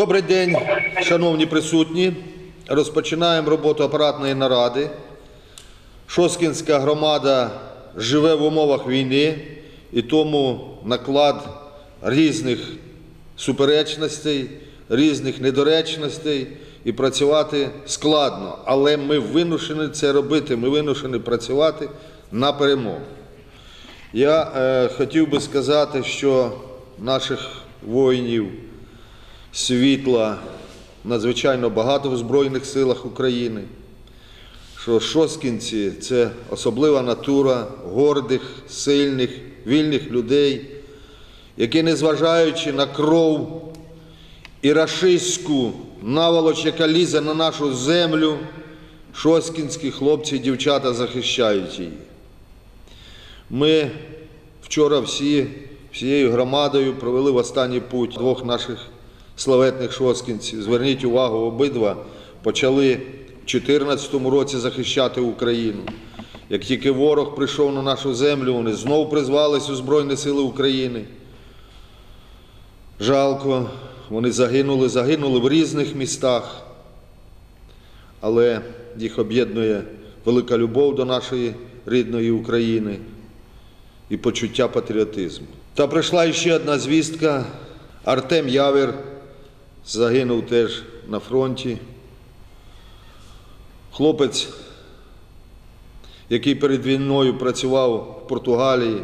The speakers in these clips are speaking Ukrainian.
Добрий день, шановні присутні. Розпочинаємо роботу апаратної наради. Шоскінська громада живе в умовах війни і тому наклад різних суперечностей, різних недоречностей і працювати складно. Але ми вимушені це робити, ми вимушені працювати на перемогу. Я е, хотів би сказати, що наших воїнів світла надзвичайно багато в Збройних силах України. Що шоскінці це особлива натура гордих, сильних, вільних людей, які, незважаючи на кров і рашистську наволоч, яка лізе на нашу землю, шоскінські хлопці і дівчата захищають її. Ми вчора всі, всією громадою провели в останній путь двох наших славетних шоскінців. Зверніть увагу, обидва почали в 2014 році захищати Україну. Як тільки ворог прийшов на нашу землю, вони знову призвались у Збройні Сили України. Жалко, вони загинули, загинули в різних містах, але їх об'єднує велика любов до нашої рідної України і почуття патріотизму. Та прийшла ще одна звістка. Артем Явір загинув теж на фронті. Хлопець, який перед війною працював в Португалії,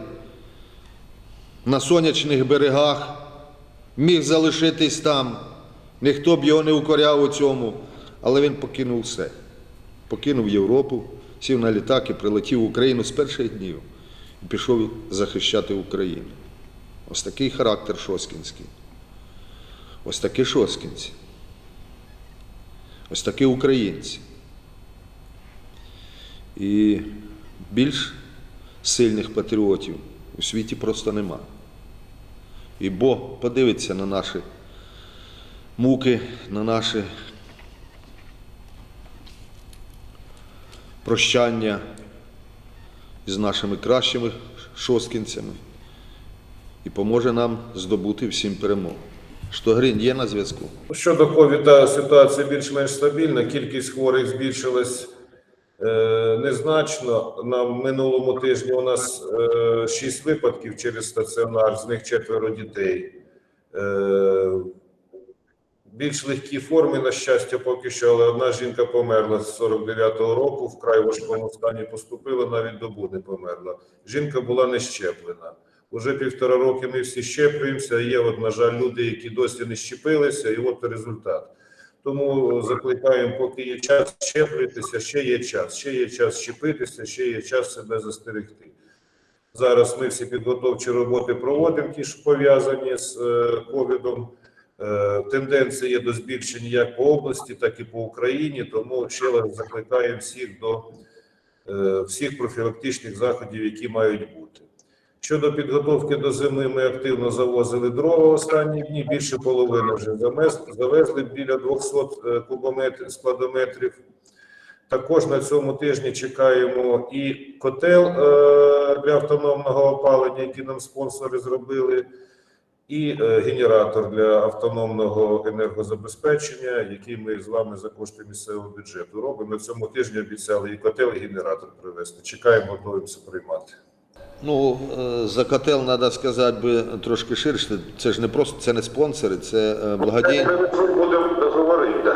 на сонячних берегах, міг залишитись там. Ніхто б його не укоряв у цьому, але він покинув все. Покинув Європу, сів на літак і прилетів в Україну з перших днів і пішов захищати Україну. Ось такий характер шоскінський. Ось такі шоскінці. Ось такі українці. І більш сильних патріотів у світі просто нема. І Бог подивиться на наші муки, на наші прощання з нашими кращими шосткінцями і поможе нам здобути всім перемогу. Штогрин є на зв'язку. Щодо ковіда ситуація більш-менш стабільна. Кількість хворих збільшилась е, незначно. На минулому тижні у нас е, 6 випадків через стаціонар, з них четверо дітей. Е, більш легкі форми, на щастя, поки що, але одна жінка померла з 49-го року, вкрай важкому стані поступила, навіть добу не померла. Жінка була не щеплена. Уже півтора роки ми всі щеплюємося. Є, от, на жаль, люди, які досі не щепилися, і от результат. Тому закликаємо, поки є час щеплюйтеся, ще є час, ще є час щепитися, ще є час себе застерегти. Зараз ми всі підготовчі роботи проводимо, ті, що пов'язані з е, ковідом. Е, Тенденція є до збільшення як по області, так і по Україні. Тому ще раз закликаємо всіх до е, всіх профілактичних заходів, які мають бути. Щодо підготовки до зими, ми активно завозили дрова останні дні. Більше половини вже завезли біля 200 е, кубометрів складометрів. Також на цьому тижні чекаємо і котел е, для автономного опалення, який нам спонсори зробили, і е, генератор для автономного енергозабезпечення, який ми з вами за кошти місцевого бюджету робимо. На цьому тижні обіцяли і котел, і генератор привезти. Чекаємо, готуємося приймати. Ну, е, за котел треба сказати би трошки ширше. Це ж не просто це не спонсори, це е, благодійні. Будемо говорити.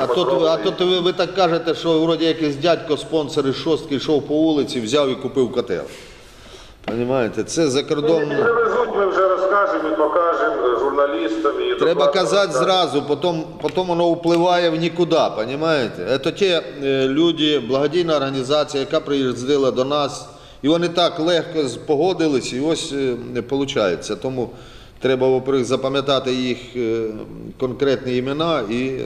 А тут, а тут ви, ви так кажете, що вроді якийсь дядько спонсор із шостки йшов по вулиці, взяв і купив котел. Понімаєте, це закордонно. Привезуть, ми вже розкажемо і покажемо журналістам. І Треба казати зразу, потім, потім воно впливає в нікуди, розумієте? Це ті е, люди, благодійна організація, яка приїздила до нас, і вони так легко погодились, і ось виходить. Тому треба, во-первых, запам'ятати їх е, конкретні імена і е,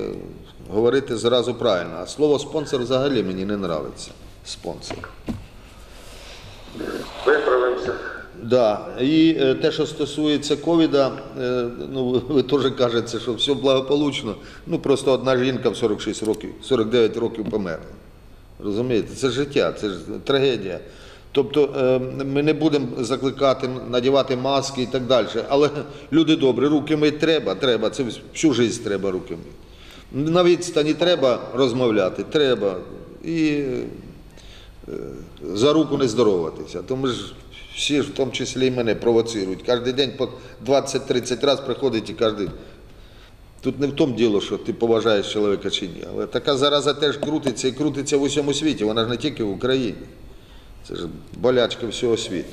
говорити зразу правильно. А слово спонсор взагалі мені не подобається. Спонсор. Виправимося. Да. І е, те, що стосується ковіда, е, ну ви теж кажете, що все благополучно. Ну просто одна жінка в 46 років, 49 років померла. Розумієте, це життя, це ж трагедія. Тобто е, ми не будемо закликати надівати маски і так далі. Але люди добрі, руки мити треба, треба. Це всю життя треба руки мити. На відстані треба розмовляти, треба. І е, за руку не здороватися. Тому ж всі, в тому числі і мене, провоцирують. Кожен день по 20-30 разів приходить і кожен. Тут не в тому діло, що ти поважаєш чоловіка чи ні. Але така зараза теж крутиться і крутиться в усьому світі. Вона ж не тільки в Україні. Це ж болячка всього світу.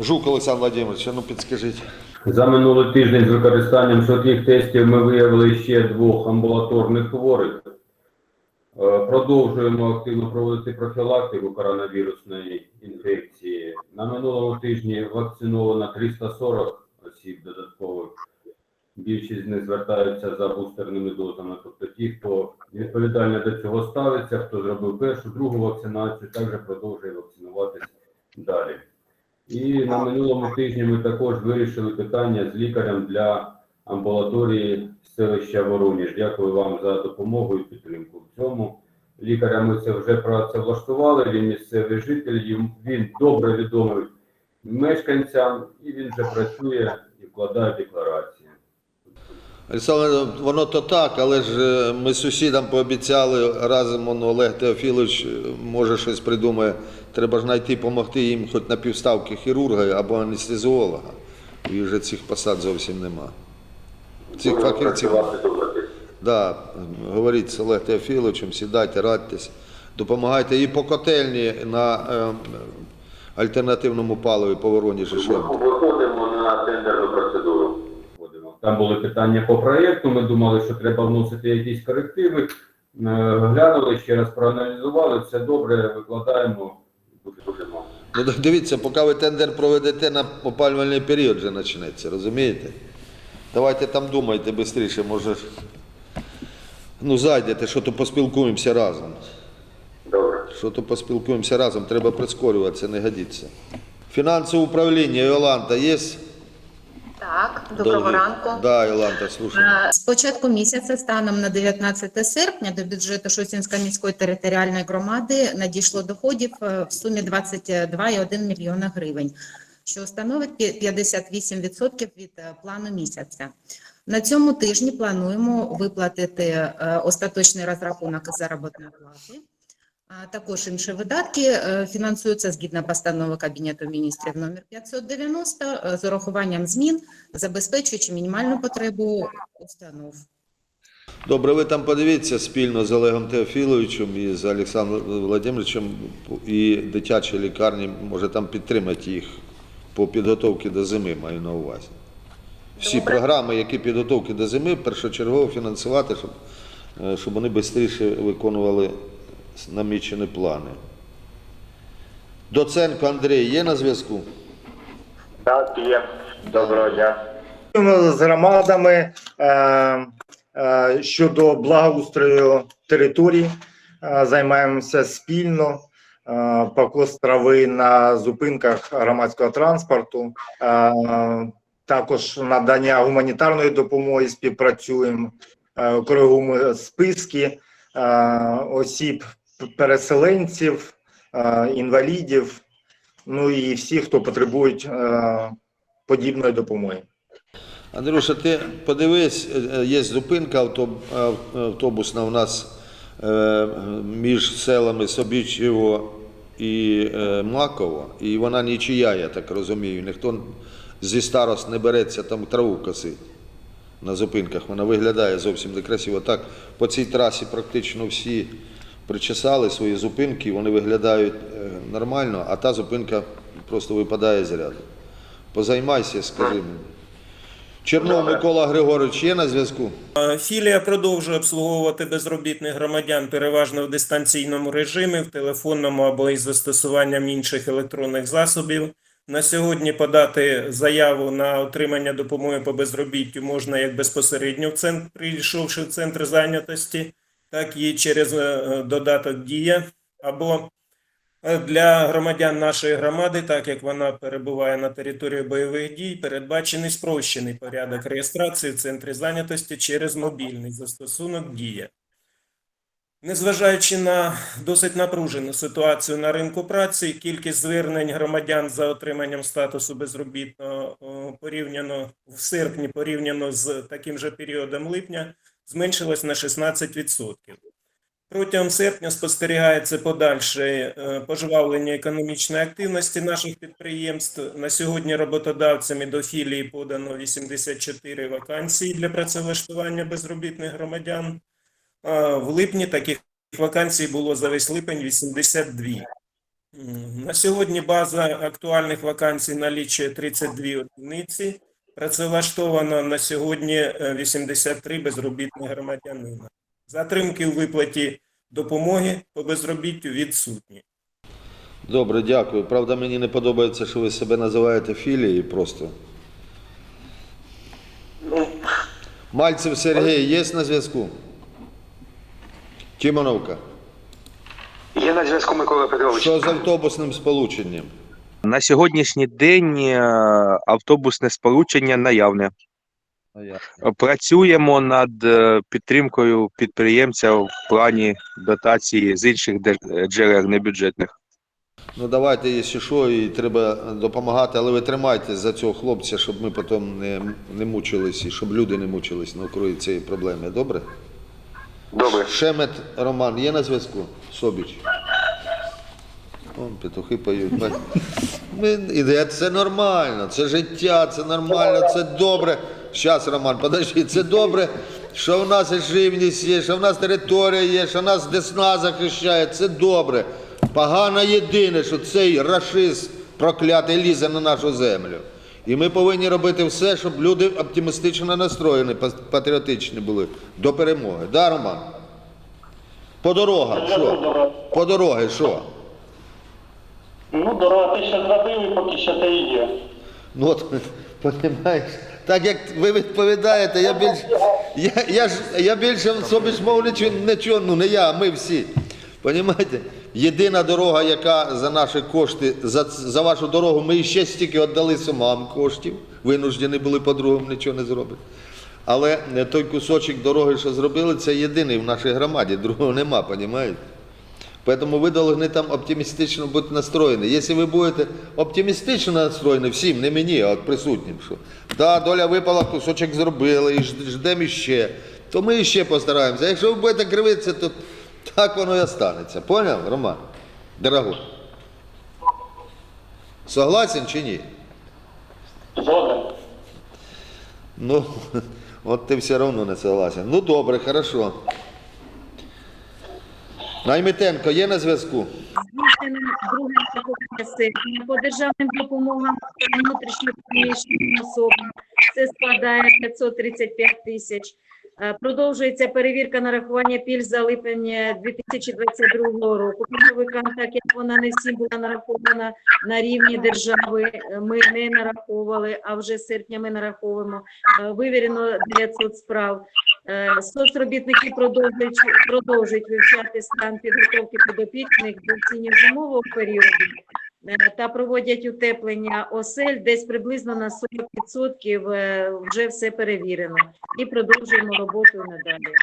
Жук Олександр Владимирович, ну підскажіть. За минулий тиждень з використанням швидких тестів ми виявили ще двох амбулаторних хворих. Е, Продовжуємо активно проводити профілактику коронавірусної інфекції. На минулому тижні вакциновано 340 осіб додаткових. Більшість з них звертаються за бустерними дозами. Тобто ті, хто відповідально до цього ставиться, хто зробив першу, другу вакцинацію, також продовжує вакцинуватись далі. І на минулому тижні ми також вирішили питання з лікарем для амбулаторії селища Вороніж. Дякую вам за допомогу і підтримку в цьому. Лікаря ми це вже працевлаштували, він місцевий житель, він добре відомий мешканцям, і він вже працює і вкладає декларації. Олександр, воно то так, але ж е, ми сусідам пообіцяли разом он, Олег Теофілович е, може щось придумає. Треба ж знайти, допомогти їм хоч на півставки хірурга або анестезіолога. І вже цих посад зовсім нема. Цих фахівців. Да, говоріть з Олег Теофіловичем, сідайте, радьтесь, допомагайте і по котельні на е, альтернативному паливі по Воронежі. Що? Виходимо на тендерну процедуру. Там були питання по проєкту. Ми думали, що треба вносити якісь корективи. Е, Глянули, ще раз проаналізували, все добре, викладаємо. Ну, дивіться, поки ви тендер проведете на опалювальний період вже почнеться, розумієте? Давайте там думайте швидше, може. Ну, зайдете, що то поспілкуємося разом. Добре. Що то поспілкуємося разом, треба прискорюватися, не годиться. Фінансове управління, Йоланта, є? Так, доброго ранку. Да, Йоланта, слушай. Е, З початку місяця, станом на 19 серпня, до бюджету Шосінської міської територіальної громади надійшло доходів е, в сумі 22,1 мільйона гривень, що становить пі- 58% від е, плану місяця. На цьому тижні плануємо виплатити остаточний розрахунок заробітної плати. А також інші видатки е, фінансуються згідно постанови Кабінету міністрів номер 590 е, з урахуванням змін, забезпечуючи мінімальну потребу установ. Добре, ви там подивіться спільно з Олегом Теофіловичем і з Олександром Володимировичем і дитячі лікарні, може там підтримати їх по підготовці до зими, маю на увазі. Всі Добре. програми, які підготовки до зими, першочергово фінансувати, щоб, е, щоб вони швидше виконували намічені плани. Доценко Андрій є на зв'язку? Так, є. Доброго дня. з громадами е, е, щодо благоустрою територій. Е, Займаємося спільно. Е, Покос трави на зупинках громадського транспорту. Е, Також надання гуманітарної допомоги співпрацюємо, Е, коригуємо списки е, осіб, переселенців, е, інвалідів, ну і всіх, хто потребують е, подібної допомоги. Андрюша, ти подивись, е, є зупинка автобусна у нас між селами Собічево і Маково, і вона нічия, я так розумію. Ніхто зі старост не береться там траву косить на зупинках. Вона виглядає зовсім некрасиво. Так, по цій трасі практично всі причесали свої зупинки, вони виглядають е, нормально, а та зупинка просто випадає з ряду. Позаймайся, скажи мені. Чернов Микола Григорович є на зв'язку? Е, Філія продовжує обслуговувати безробітних громадян переважно в дистанційному режимі, в телефонному або із застосуванням інших електронних засобів. На сьогодні подати заяву на отримання допомоги по безробіттю можна як безпосередньо в центр, прийшовши в центр зайнятості, так і через е, додаток Дія або е, для громадян нашої громади, так як вона перебуває на території бойових дій, передбачений спрощений порядок реєстрації в центрі зайнятості через мобільний застосунок Дія. Незважаючи на досить напружену ситуацію на ринку праці, кількість звернень громадян за отриманням статусу безробітного порівняно в серпні, порівняно з таким же періодом липня, зменшилась на 16%. Протягом серпня спостерігається подальше е, пожвавлення економічної активності наших підприємств. На сьогодні роботодавцями до філії подано 84 вакансії для працевлаштування безробітних громадян. В липні таких вакансій було за весь липень 82. На сьогодні база актуальних вакансій налічує 32 одиниці. Працевлаштовано на сьогодні е, 83 безробітних громадянина. Затримки у виплаті допомоги по безробіттю відсутні. Добре, дякую. Правда, мені не подобається, що ви себе називаєте філією просто. Мальцев Сергій є на зв'язку? Тимоновка. Є на зв'язку Микола Петрович. Що з автобусним сполученням? На сьогоднішній день е, автобусне сполучення наявне. Працюємо над е, підтримкою підприємця в плані дотації з інших джерел небюджетних. Ну давайте, якщо що, і треба допомагати, але ви тримайтесь за цього хлопця, щоб ми потім не, не мучились і щоб люди не мучились на навкруги цієї проблеми. Добре? Добре. Шемет Роман є на зв'язку? Собіч. Вон петухи поють. Ми, іде, це нормально, це життя, це нормально, це добре. Щас, Роман, подожди, це добре, що в нас і живність є, що в нас територія є, що нас Десна захищає, це добре. Погано єдине, що цей рашист проклятий лізе на нашу землю. І ми повинні робити все, щоб люди оптимістично настроєні, патріотичні були до перемоги. Да, Роман? По дорогам, що? По дороги, що? Ну, дорога те, що зробили, поки що те і. Ну от, понімаєш, так як ви відповідаєте, я більше, я, я, я більше собі ж мов нічого, нічого, ну не я, а ми всі. Понімаєте? Єдина дорога, яка за наші кошти, за, за вашу дорогу, ми ще стільки віддали сумам коштів, винуждені були по-другому нічого не зробити. Але е, той кусочок дороги, що зробили, це єдиний в нашій громаді, другого нема, понімаєте? Поэтому вы должны там оптимістично бути настроєні. Якщо ви будете оптимістично настроєні всім, не мені, а от присутнім, що да, доля випала, кусочок зробили, і жд- ждемо іще, то ми іще постараємося. Якщо ви будете кривитися, то так воно і останеться. Поняв, Роман? Дорогой. Согласен чи ні? Згоден. Ну, от ти все одно не согласен. Ну добре, хорошо. Наймитенко є на зв'язку? Друге нарахування серпня по державним допомогам внутрішньопереміщеним особам. Це складає 535 тисяч. Е, Продовжується перевірка нарахування пільг за липень е, 2022 року. Пільговикам, так як вона не всім була нарахована на рівні держави, е, ми не нараховували, а вже з серпня ми нараховуємо. Е, Вивірено 900 справ. Е, Соцробітники продовжують, продовжують вивчати стан підготовки підопічних до осінньо-зимового періоду е, та проводять утеплення осель десь приблизно на 40% е, вже все перевірено. І продовжуємо роботу надалі.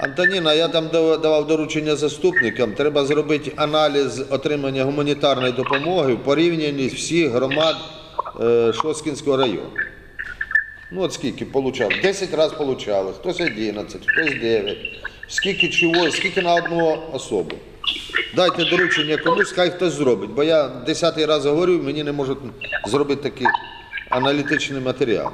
Антоніна, я там дав- давав доручення заступникам. Треба зробити аналіз отримання гуманітарної допомоги в порівнянні всіх громад Шоскінського району. Ну от скільки получали? 10 разів получали, хтось 11, хтось 9. Скільки чого, скільки на одну особу. Дайте доручення комусь, хай хтось зробить. Бо я десятий раз говорю, мені не можуть зробити такий аналітичний матеріал.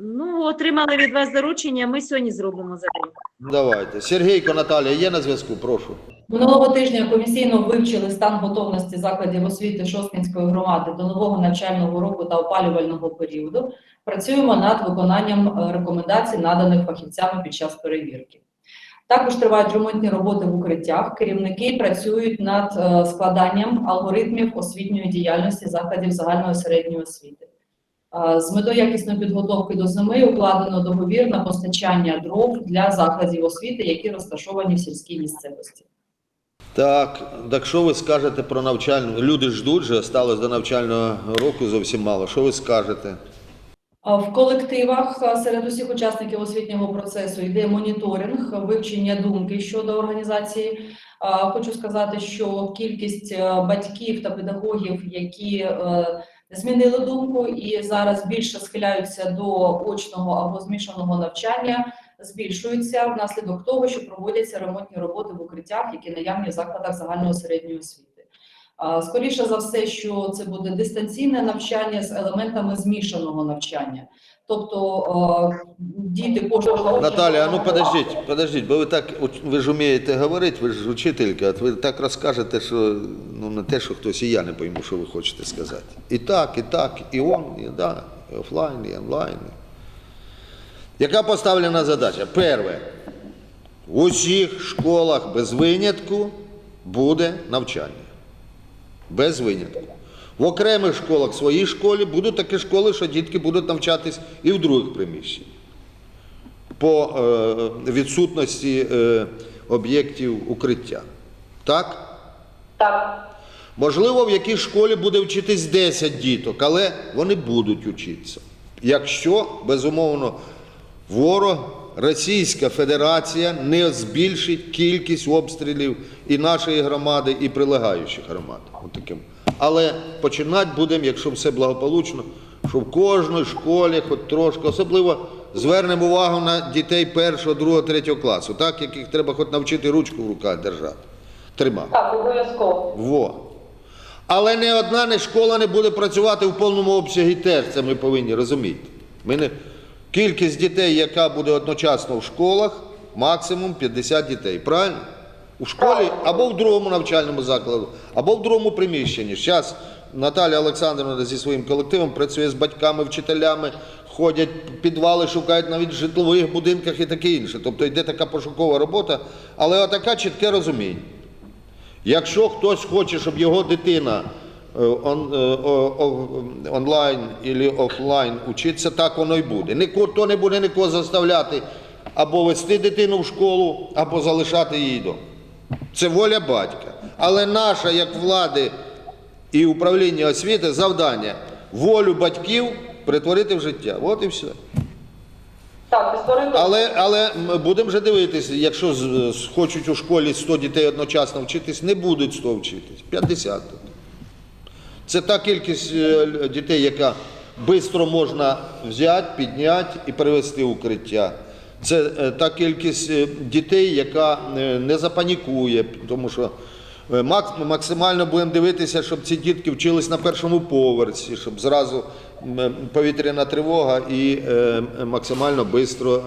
Ну, отримали від вас доручення, ми сьогодні зробимо за день. Давайте. Сергійко Наталія є на зв'язку? Прошу. Минулого тижня комісійно вивчили стан готовності закладів освіти Шосткінської громади до нового навчального року та опалювального періоду. Працюємо над виконанням е, рекомендацій, наданих фахівцями під час перевірки. Також тривають ремонтні роботи в укриттях. Керівники працюють над е, складанням алгоритмів освітньої діяльності закладів загальної середньої освіти. Е, З метою якісної підготовки до зими укладено договір на постачання дров для закладів освіти, які розташовані в сільській місцевості. Так, так що ви скажете про навчальну? Люди ждуть же, осталось до навчального року зовсім мало. Що ви скажете? В колективах серед усіх учасників освітнього процесу йде моніторинг, вивчення думки щодо організації. Хочу сказати, що кількість е, батьків та педагогів, які е, змінили думку і зараз більше схиляються до очного або змішаного навчання, збільшується внаслідок того, що проводяться ремонтні роботи в укриттях, які наявні в закладах загальної середньої освіти. Скоріше за все, що це буде дистанційне навчання з елементами змішаного навчання. Тобто діти кожного Наталя, ну подождіть, подождіть, бо ви так ви ж вмієте говорити, ви ж учителька, ви так розкажете, що ну не те, що хтось і я не пойму, що ви хочете сказати. І так, і так, і он, і да, і офлайн, і онлайн. Яка поставлена задача? Перше, в усіх школах без винятку буде навчання. Без винятку. В окремих школах, в своїй школі, будуть такі школи, що дітки будуть навчатись і в других приміщеннях по е, відсутності е, об'єктів укриття. Так? Так. Можливо, в якій школі буде вчитись 10 діток, але вони будуть вчитися. Якщо, безумовно, ворог, Російська Федерація не збільшить кількість обстрілів і нашої громади, і прилегаючих громад. Отаким. Але починати будемо, якщо все благополучно, що в кожній школі, хоч трошки, особливо звернемо увагу на дітей першого, другого, третього класу, так, яких треба хоч навчити ручку в руках держати. Тримати. Так, обов'язково. Во. Але не одна не школа не буде працювати в повному обсягі теж, це ми повинні розуміти. Ми не... Кількість дітей, яка буде одночасно в школах, максимум 50 дітей. Правильно? У школі або в другому навчальному закладу, або в другому приміщенні. Зараз Наталя Олександровна зі своїм колективом працює з батьками, вчителями, ходять підвали, шукають навіть в житлових будинках і таке інше. Тобто йде така пошукова робота, але отака чітке розуміння. Якщо хтось хоче, щоб його дитина онлайн або офлайн учиться, так воно й буде. Ніхто не буде нікого заставляти або вести дитину в школу, або залишати її вдома. Це воля батька. Але наша, як влади і управління освіти, завдання волю батьків перетворити в життя. От і все. Так, Але, але будемо вже дивитися, якщо хочуть у школі 100 дітей одночасно вчитись, не будуть 100 вчитись, 50. Це та кількість е, дітей, яка швидко можна взяти, підняти і перевести в укриття. Це е, та кількість е, дітей, яка не запанікує, тому що максимально будемо дивитися, щоб ці дітки вчились на першому поверсі, щоб зразу повітряна тривога і максимально швидко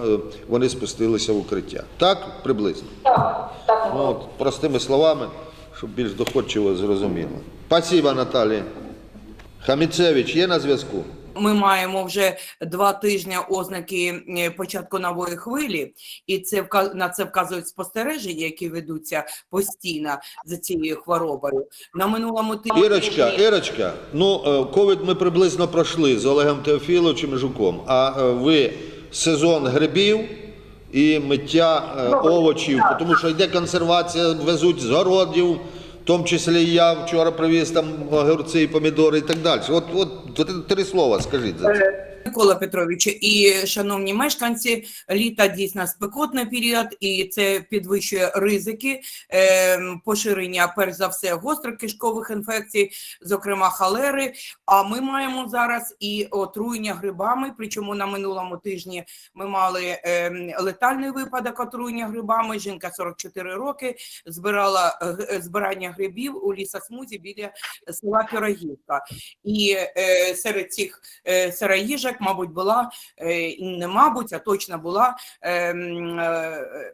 вони спустилися в укриття. Так, приблизно. так, так. Ну, простими словами, щоб більш доходчиво зрозуміло. Спасибо, Наталія. Хаміцевич є на зв'язку? Ми маємо вже два тижні ознаки початку нової хвилі, і це на це вказують спостереження, які ведуться постійно за цією хворобою. На минулому тижні Ірочка, Ірочка, ну е, ковід ми приблизно пройшли з Олегом Теофіловичем і Жуком. А е, ви сезон грибів і миття е, овочів, тому що йде консервація, везуть з городів, в тому числі я вчора привіз там огурці помідори і так далі. От, от три слова скажіть за це. Микола Петрович і шановні мешканці, літа дійсно спекотний період, і це підвищує ризики е, поширення, перш за все, гострих кишкових інфекцій, зокрема холери. А ми маємо зараз і отруєння грибами. Причому на минулому тижні ми мали е, летальний випадок отруєння грибами. Жінка 44 роки збирала е, збирання грибів у лісосмузі біля села Пірогівка. І е, серед цих е, сироїжок, мабуть, була е, і не мабуть, а точно була е, м, е,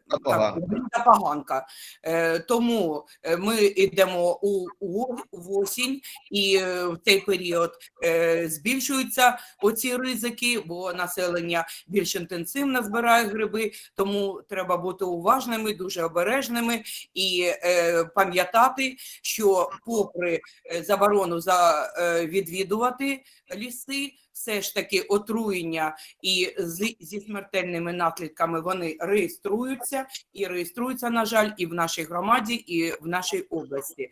Поганка. Е, тому е, ми йдемо у, у, в осінь, і е, в цей період е, збільшуються оці ризики, бо населення більш інтенсивно збирає гриби, тому треба бути уважними, дуже обережними і е, пам'ятати, що попри е, заборону за е, відвідувати ліси, все ж таки отруєння і з, зі смертельними наслідками вони реєструються і реєструються, на жаль, і в нашій громаді, і в нашій області.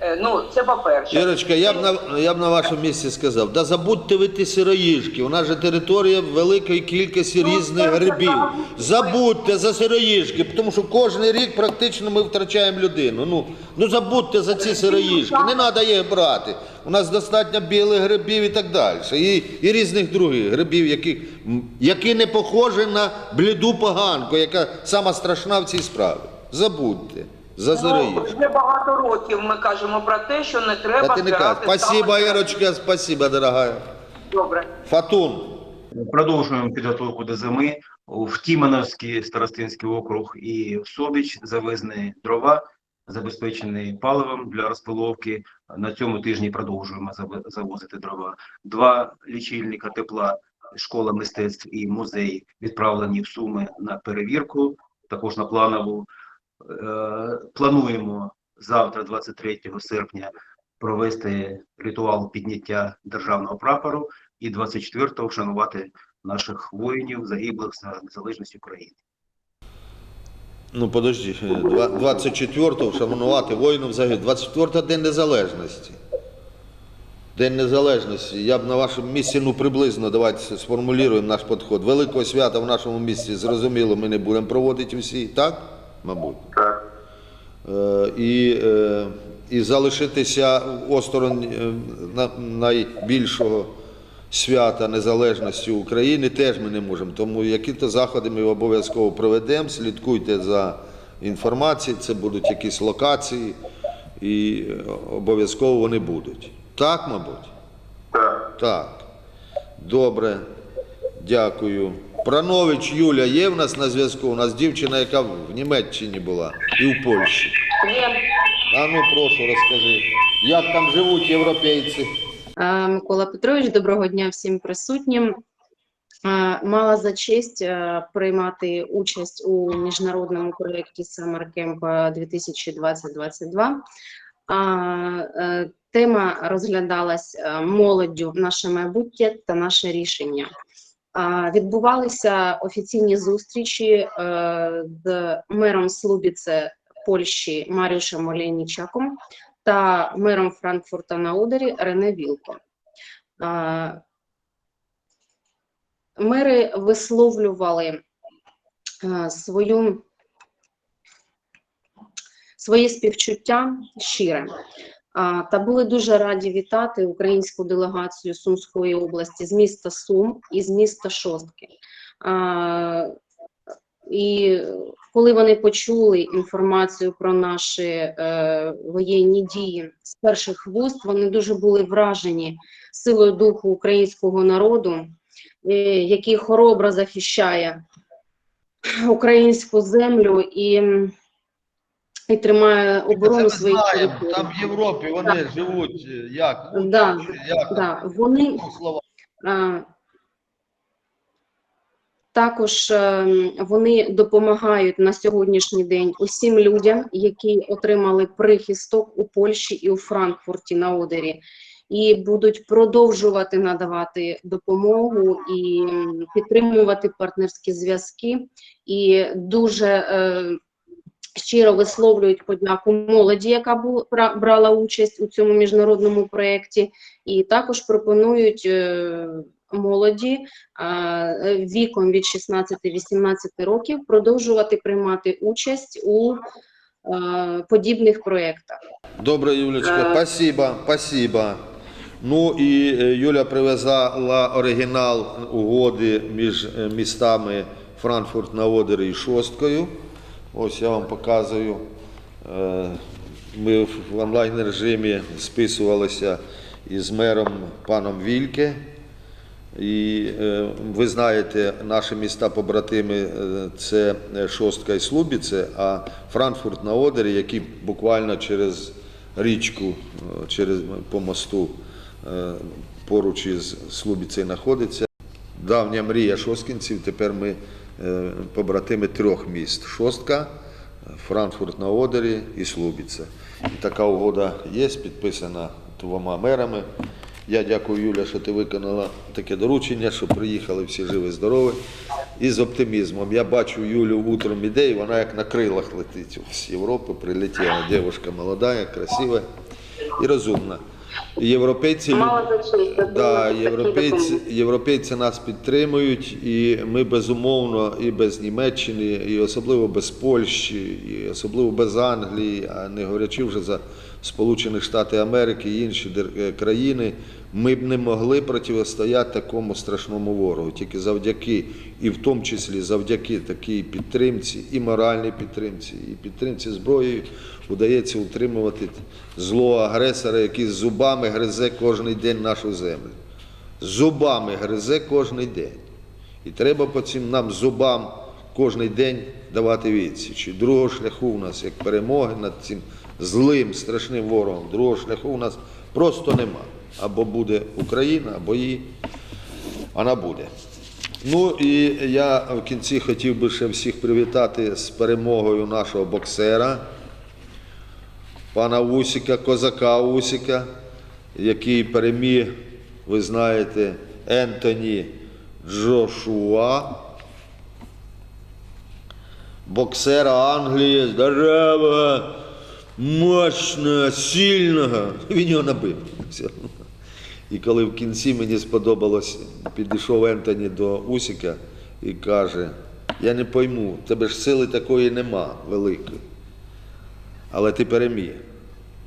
Е, Ну, це по-перше. Ірочка, я б на я б на вашому місці сказав, да забудьте ви ті сироїшки. У нас же територія великої кількості різних грибів. Забудьте за сироїшки, тому що кожен рік практично ми втрачаємо людину. Ну, ну забудьте за ці сироїшки. Не треба їх брати. У нас достатньо білих грибів і так далі. І, і різних других грибів, які, які не похожі на бліду поганку, яка сама страшна в цій справі. Забудьте за Ну, вже багато років ми кажемо про те, що не треба ти не кажеш. збирати Спасибо, Ірочка, спасибо, дорогая. Добре. Фатун. Продовжуємо підготовку до зими. В Тімановський старостинський округ і в Собіч завезені дрова, забезпечені паливом для розпиловки. На цьому тижні продовжуємо завозити дрова. Два лічильника тепла, школа мистецтв і музей відправлені в Суми на перевірку, також на планову. Е, Плануємо завтра, 23 серпня, провести ритуал підняття державного прапору і 24-го вшанувати наших воїнів, загиблих за незалежність України. Ну, подожди, два- 24-го вшанувати воїнів загиблих. 24-го День Незалежності. День Незалежності. Я б на вашому місці, ну, приблизно, давайте сформулюємо наш підход. Великого свята в нашому місті, зрозуміло, ми не будемо проводити всі, так? Мабуть. Так. Е, і, е, і залишитися осторонь е, на- найбільшого свята незалежності України теж ми не можемо. Тому які-то заходи ми обов'язково проведемо. Слідкуйте за інформацією, це будуть якісь локації, і е, обов'язково вони будуть. Так, мабуть? Так. Так. Добре. Дякую. Пранович Юля є в нас на зв'язку. У нас дівчина, яка в Німеччині була і в Польщі. А ну прошу, розкажи, як там живуть європейці? Микола Петрович, доброго дня всім присутнім. Мала за честь приймати участь у міжнародному проєкті Summer Camp 2020-2022. Е, Тема розглядалась е, молоддю наше майбутнє та наше рішення. Відбувалися офіційні зустрічі е, з мером Слубіце Польщі Маріушем Олейнічаком та мером Франкфурта на Одері Рене Вілко. Мери висловлювали свою, свої співчуття щире та були дуже раді вітати українську делегацію Сумської області з міста Сум і з міста Шостки. І коли вони почули інформацію про наші е, воєнні дії з перших вуст, вони дуже були вражені силою духу українського народу, е, який хоробро захищає українську землю і, і тримає оборону своїх територій. Там в Європі вони живуть е, як? Да, як Да, вони слова. Також е, вони допомагають на сьогоднішній день усім людям, які отримали прихисток у Польщі і у Франкфурті на Одері, і будуть продовжувати надавати допомогу і підтримувати партнерські зв'язки. І дуже е, щиро висловлюють подяку молоді, яка брала участь у цьому міжнародному проєкті, і також пропонують. е, молоді е, віком від 16-18 років продовжувати приймати участь у е, подібних проєктах. Добре, Юлечка, Е. спасибо, спасибо. Ну і е, Юля привезла оригінал угоди між е, містами Франкфурт на Одері і Шосткою. Ось я вам показую. Е, Ми в онлайн режимі списувалися із мером паном Вільке. І е, ви знаєте, наші міста побратими е, це Шостка і Слубіце, а Франкфурт на Одері, який буквально через річку, е, через по мосту е, поруч із Слубіцею знаходиться. Давня мрія шосткінців. Тепер ми е, побратими трьох міст: Шостка, Франкфурт на Одері і Слубіце. І така угода є, підписана двома мерами. Я дякую, Юля, що ти виконала таке доручення, що приїхали всі живі, здорові і з оптимізмом. Я бачу Юлю утром іде, і вона як на крилах летить з Європи, прилетіла. Дівчинка молода, красива і розумна. Європейці, да, європейці, європейці нас підтримують, і ми безумовно і без Німеччини, і особливо без Польщі, і особливо без Англії, а не говорячи вже за Сполучені Штати Америки і інші е, країни, ми б не могли протистояти такому страшному ворогу. Тільки завдяки, і в тому числі завдяки такій підтримці, і моральній підтримці, і підтримці зброєю, удається утримувати зло агресора, який зубами гризе кожен день нашу землю. Зубами гризе кожен день. І треба по цим нам зубам кожен день давати відсіч. І другого шляху у нас, як перемоги над цим злим, страшним ворогом, другого шляху у нас просто нема. Або буде Україна, або її вона буде. Ну і я в кінці хотів би ще всіх привітати з перемогою нашого боксера, пана Усіка, козака Усіка, який переміг, ви знаєте, Ентоні Джошуа, боксера Англії, здорового, мощного, сильного. Він його набив. І коли в кінці мені сподобалось, підійшов Ентоні до Усіка і каже: Я не пойму, тебе ж сили такої нема великої. Але ти переміг.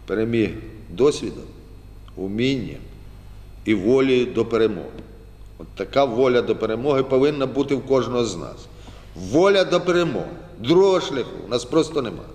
Переміг досвідом, умінням і волею до перемоги. От така воля до перемоги повинна бути в кожного з нас. Воля до перемоги. Другого шляху у нас просто немає.